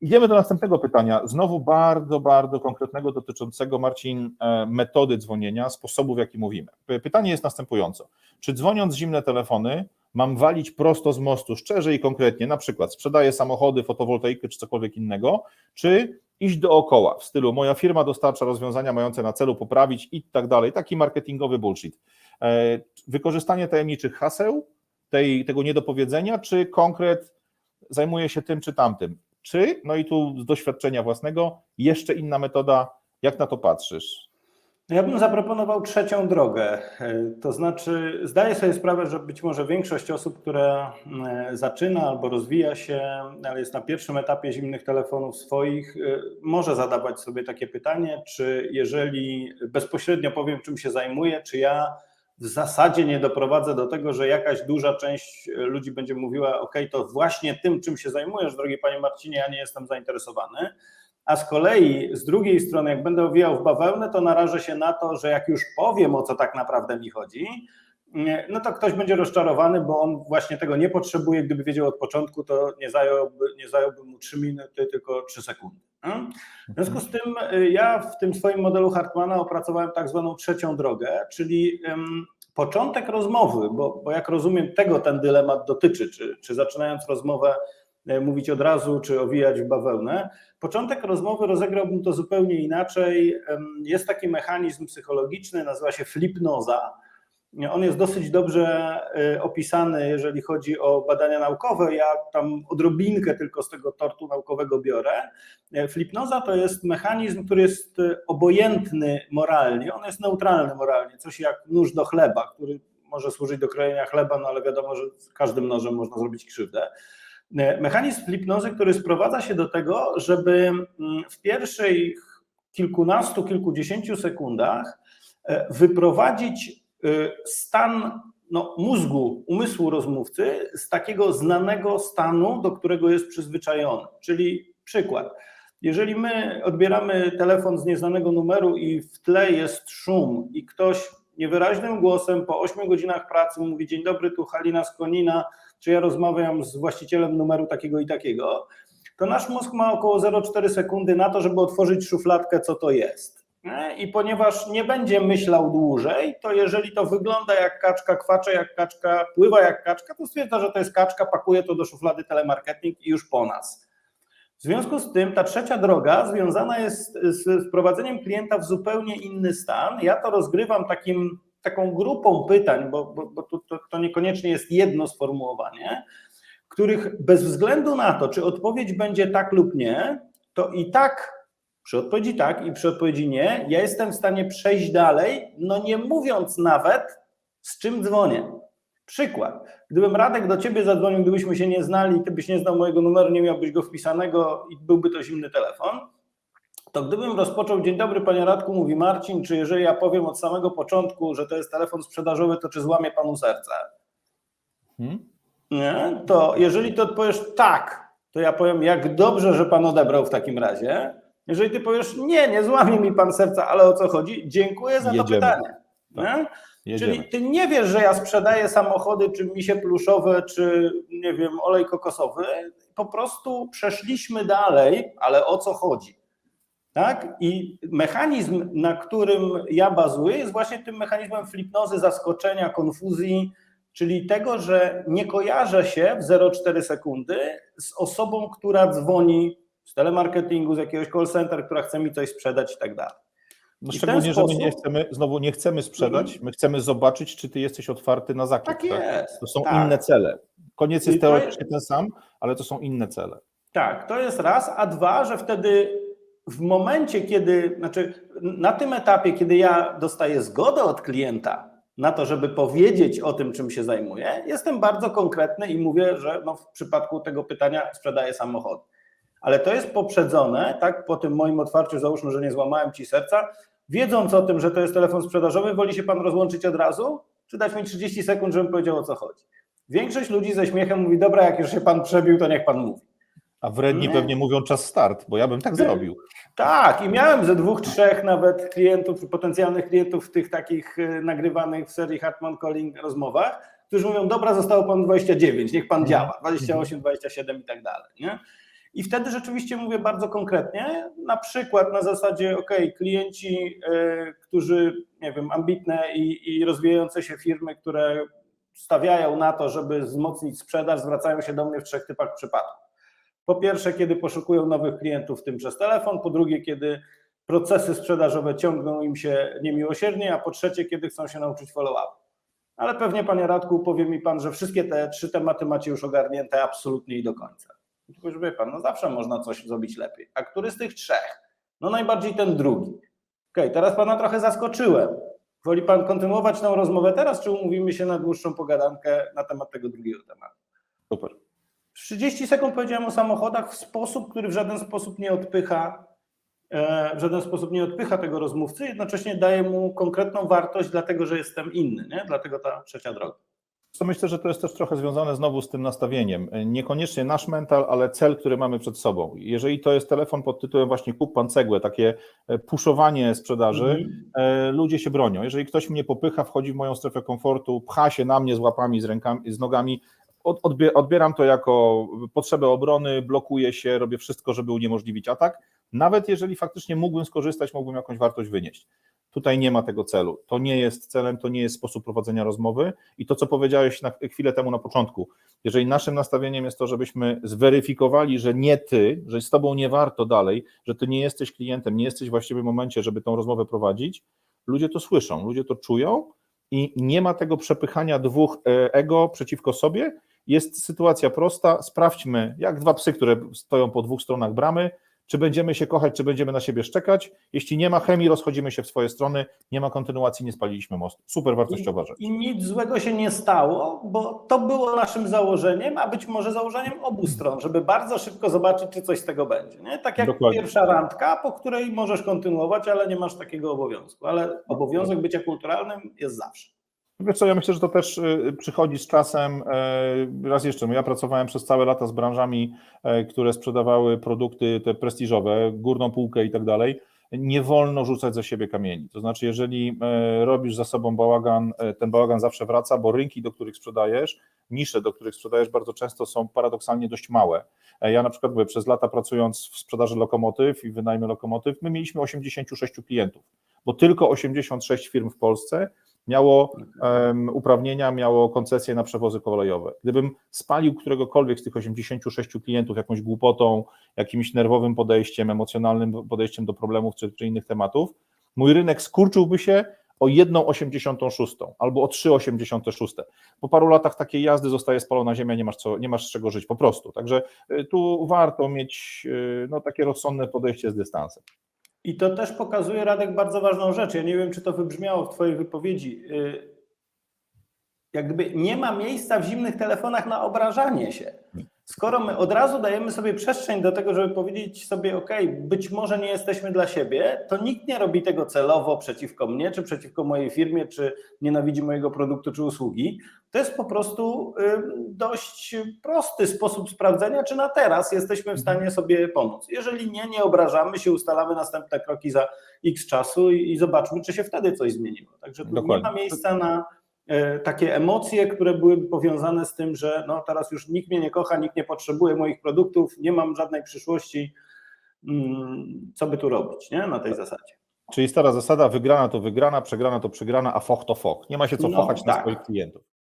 Idziemy do następnego pytania. Znowu bardzo, bardzo konkretnego, dotyczącego Marcin e, metody dzwonienia, sposobu w jaki mówimy. Pytanie jest następujące. Czy dzwoniąc zimne telefony, mam walić prosto z mostu, szczerze i konkretnie, na przykład sprzedaję samochody, fotowoltaikę czy cokolwiek innego, czy iść dookoła w stylu moja firma dostarcza rozwiązania mające na celu poprawić i tak dalej, taki marketingowy bullshit. E, Wykorzystanie tajemniczych haseł, tej, tego niedopowiedzenia, czy konkret zajmuje się tym czy tamtym? Czy, no i tu z doświadczenia własnego, jeszcze inna metoda, jak na to patrzysz? Ja bym zaproponował trzecią drogę. E, To znaczy, zdaję sobie sprawę, że być może większość osób, która e, zaczyna albo rozwija się, ale jest na pierwszym etapie zimnych telefonów swoich, e, może zadawać sobie takie pytanie, czy jeżeli bezpośrednio powiem, czym się zajmuję, czy ja w zasadzie nie doprowadzę do tego, że jakaś duża część ludzi będzie mówiła: OK, to właśnie tym, czym się zajmujesz, drogi panie Marcinie, ja nie jestem zainteresowany. A z kolei z drugiej strony, jak będę owijał w bawełnę, to narażę się na to, że jak już powiem, o co tak naprawdę mi chodzi, no to ktoś będzie rozczarowany, bo on właśnie tego nie potrzebuje. Gdyby wiedział od początku, to nie zająłby, nie zająłby mu 3 minuty, tylko 3 sekundy. W związku z tym y, ja w tym swoim modelu Hartmana opracowałem tak zwaną trzecią drogę, czyli początek rozmowy, bo, bo jak rozumiem, tego ten dylemat dotyczy, czy, czy zaczynając rozmowę e, mówić od razu, czy owijać w bawełnę. Początek rozmowy rozegrałbym to zupełnie inaczej. Jest taki mechanizm psychologiczny, nazywa się flipnoza. On jest dosyć dobrze y, opisany, jeżeli chodzi o badania naukowe. Ja tam odrobinkę tylko z tego tortu naukowego biorę. E, Flipnoza to jest mechanizm, który jest y, obojętny moralnie, on jest neutralny moralnie, coś jak nóż do chleba, który może służyć do krojenia chleba, no ale wiadomo, że każdym nożem można zrobić krzywdę. E, Mechanizm flipnozy, który sprowadza się do tego, żeby mm, w pierwszych kilkunastu, kilkudziesięciu sekundach e, wyprowadzić stan no, mózgu, umysłu rozmówcy z takiego znanego stanu, do którego jest przyzwyczajony. Czyli przykład. Jeżeli my odbieramy telefon z nieznanego numeru i w tle jest szum i ktoś niewyraźnym głosem po 8 godzinach pracy mówi dzień dobry, tu Halina z Konina, czy ja rozmawiam z właścicielem numeru takiego i takiego, to nasz mózg ma około 0,4 sekundy na to, żeby otworzyć szufladkę, co to jest. I ponieważ nie będzie myślał dłużej, to jeżeli to wygląda jak kaczka, kwacze jak kaczka, pływa jak kaczka, to stwierdza, że to jest kaczka, pakuje to do szuflady telemarketing i już po nas. W związku z tym ta trzecia droga związana jest z wprowadzeniem klienta w zupełnie inny stan. Ja to rozgrywam takim, taką grupą pytań, bo, bo, bo to, to, to niekoniecznie jest jedno sformułowanie, których bez względu na to, czy odpowiedź będzie tak lub nie, to i tak przy odpowiedzi tak i przy odpowiedzi nie, ja jestem w stanie przejść dalej, no nie mówiąc nawet, z czym dzwonię. Przykład. Gdybym Radek do ciebie zadzwonił, gdybyśmy się nie znali, ty byś nie znał mojego numeru, nie miałbyś go wpisanego i byłby to zimny telefon, to gdybym rozpoczął, dzień dobry panie Radku, mówi Marcin, czy jeżeli ja powiem od samego początku, że to jest telefon sprzedażowy, to czy złamie panu serce? Hmm? Nie? To jeżeli ty odpowiesz tak, to ja powiem, jak dobrze, że pan odebrał w takim razie. Jeżeli ty powiesz, nie, nie złamie mi pan serca, ale o co chodzi? Dziękuję za to Jedziemy. pytanie. Nie? Jedziemy. Czyli ty nie wiesz, że ja sprzedaję samochody, czy misie pluszowe, czy nie wiem, olej kokosowy. Po prostu przeszliśmy dalej, ale o co chodzi? Tak? I mechanizm, na którym ja bazuję, jest właśnie tym mechanizmem flipnozy, zaskoczenia, konfuzji, czyli tego, że nie kojarzę się w 0,4 sekundy z osobą, która dzwoni z telemarketingu, z jakiegoś call center, która chce mi coś sprzedać i tak dalej. No szczególnie, ten że my sposób- nie chcemy, znowu nie chcemy sprzedać, my chcemy zobaczyć, czy ty jesteś otwarty na zakup. Tak jest. To są tak. inne cele. Koniec jest teoretycznie ten sam, ale to są inne cele. Tak, to jest raz, a dwa, że wtedy w momencie, kiedy, znaczy na tym etapie, kiedy ja dostaję zgodę od klienta na to, żeby powiedzieć o tym, czym się zajmuję, jestem bardzo konkretny i mówię, że no w przypadku tego pytania sprzedaję samochody. Ale to jest poprzedzone, tak, po tym moim otwarciu, załóżmy, że nie złamałem ci serca, wiedząc o tym, że to jest telefon sprzedażowy, woli się pan rozłączyć od razu, czy dać mi 30 sekund, żebym powiedział o co chodzi. Większość ludzi ze śmiechem mówi, dobra, jak już się pan przebił, to niech pan mówi. A wredni Nie. pewnie mówią czas start, bo ja bym tak zrobił. Tak, i miałem ze dwóch, trzech nawet klientów, potencjalnych klientów w tych takich e, nagrywanych w serii Hartman Calling rozmowach, którzy mówią, dobra, zostało pan 29, niech pan działa, 28, 27 i tak dalej. Nie? I wtedy rzeczywiście mówię bardzo konkretnie, na przykład na zasadzie, ok, klienci, y, którzy, nie wiem, ambitne i, i rozwijające się firmy, które stawiają na to, żeby wzmocnić sprzedaż, zwracają się do mnie w trzech typach przypadków. Po pierwsze, kiedy poszukują nowych klientów, w tym przez telefon, po drugie, kiedy procesy sprzedażowe ciągną im się niemiłosiernie, a po trzecie, kiedy chcą się nauczyć follow-up. Ale pewnie, panie Radku, powie mi pan, że wszystkie te trzy tematy macie już ogarnięte absolutnie i do końca. Tylko, że wie pan, no zawsze można coś zrobić lepiej. A który z tych trzech? No najbardziej ten drugi. Okej, teraz pana trochę zaskoczyłem. Woli pan kontynuować tę rozmowę teraz, czy umówimy się na dłuższą pogadankę na temat tego drugiego tematu? Super. 30 sekund powiedziałem o samochodach w sposób, który w żaden sposób nie odpycha, e, w żaden sposób nie odpycha tego rozmówcy, jednocześnie daje mu konkretną wartość, dlatego że jestem inny, nie? dlatego ta trzecia droga. To myślę, że to jest też trochę związane znowu z tym nastawieniem. Niekoniecznie nasz mental, ale cel, który mamy przed sobą. Jeżeli to jest telefon pod tytułem właśnie kup pan cegłę, takie e, puszowanie sprzedaży, Mhm. e, ludzie się bronią. Jeżeli ktoś mnie popycha, wchodzi w moją strefę komfortu, pcha się na mnie z łapami, z rękami, z nogami, od- odbie- odbieram to jako potrzebę obrony, blokuję się, robię wszystko, żeby uniemożliwić atak. Nawet jeżeli faktycznie mógłbym skorzystać, mógłbym jakąś wartość wynieść. Tutaj nie ma tego celu. To nie jest celem, to nie jest sposób prowadzenia rozmowy. I to, co powiedziałeś na chwilę temu na początku, jeżeli naszym nastawieniem jest to, żebyśmy zweryfikowali, że nie ty, że z tobą nie warto dalej, że ty nie jesteś klientem, nie jesteś w właściwym momencie, żeby tą rozmowę prowadzić, ludzie to słyszą, ludzie to czują i nie ma tego przepychania dwóch e, ego przeciwko sobie. Jest sytuacja prosta. Sprawdźmy, jak dwa psy, które stoją po dwóch stronach bramy, czy będziemy się kochać, czy będziemy na siebie szczekać. Jeśli nie ma chemii, rozchodzimy się w swoje strony, nie ma kontynuacji, nie spaliliśmy mostu. Super wartościowa rzecz. I nic złego się nie stało, bo to było naszym założeniem, a być może założeniem obu stron, żeby bardzo szybko zobaczyć, czy coś z tego będzie. Nie? Tak jak Dokładnie. pierwsza randka, po której możesz kontynuować, ale nie masz takiego obowiązku. Ale obowiązek bycia kulturalnym jest zawsze. Wiesz co, ja myślę, że to też y, przychodzi z czasem. e, Raz jeszcze, no ja pracowałem przez całe lata z branżami, e, które sprzedawały produkty te prestiżowe, górną półkę i tak dalej. Nie wolno rzucać za siebie kamieni. To znaczy, jeżeli e, robisz za sobą bałagan, ten bałagan zawsze wraca, bo rynki, do których sprzedajesz, nisze, do których sprzedajesz, bardzo często są paradoksalnie dość małe. Ja na przykład mówię, przez lata pracując w sprzedaży lokomotyw i wynajmie lokomotyw, my mieliśmy 86 klientów, bo tylko 86 firm w Polsce miało em, uprawnienia, miało koncesje na przewozy kolejowe. Gdybym spalił któregokolwiek z tych 86 klientów jakąś głupotą, jakimś nerwowym podejściem, emocjonalnym podejściem do problemów czy, czy innych tematów, mój rynek skurczyłby się o 1,86 albo o 3,86. Po paru latach takiej jazdy zostaje spalona ziemia, nie masz, co, nie masz z czego żyć po prostu. Także y, tu warto mieć y, no, takie rozsądne podejście z dystansem. I to też pokazuje, Radek, bardzo ważną rzecz. Ja nie wiem, czy to wybrzmiało w Twojej wypowiedzi. Y, Jakby nie ma miejsca w zimnych telefonach na obrażanie się. Skoro my od razu dajemy sobie przestrzeń do tego, żeby powiedzieć sobie, OK, być może nie jesteśmy dla siebie, to nikt nie robi tego celowo przeciwko mnie, czy przeciwko mojej firmie, czy nienawidzi mojego produktu, czy usługi. To jest po prostu dość prosty sposób sprawdzenia, czy na teraz jesteśmy w stanie sobie pomóc. Jeżeli nie, nie obrażamy się, ustalamy następne kroki za x czasu i, zobaczmy, czy się wtedy coś zmieniło. Także tu nie Dokładnie. ma miejsca na takie emocje, które byłyby powiązane z tym, że no teraz już nikt mnie nie kocha, nikt nie potrzebuje moich produktów, nie mam żadnej przyszłości. Mm, Co by tu robić, nie? Na tej zasadzie. Czyli stara zasada, wygrana to wygrana, przegrana to przegrana, a foch to foch. Nie ma się co No, fochać na tak. swoich klientów.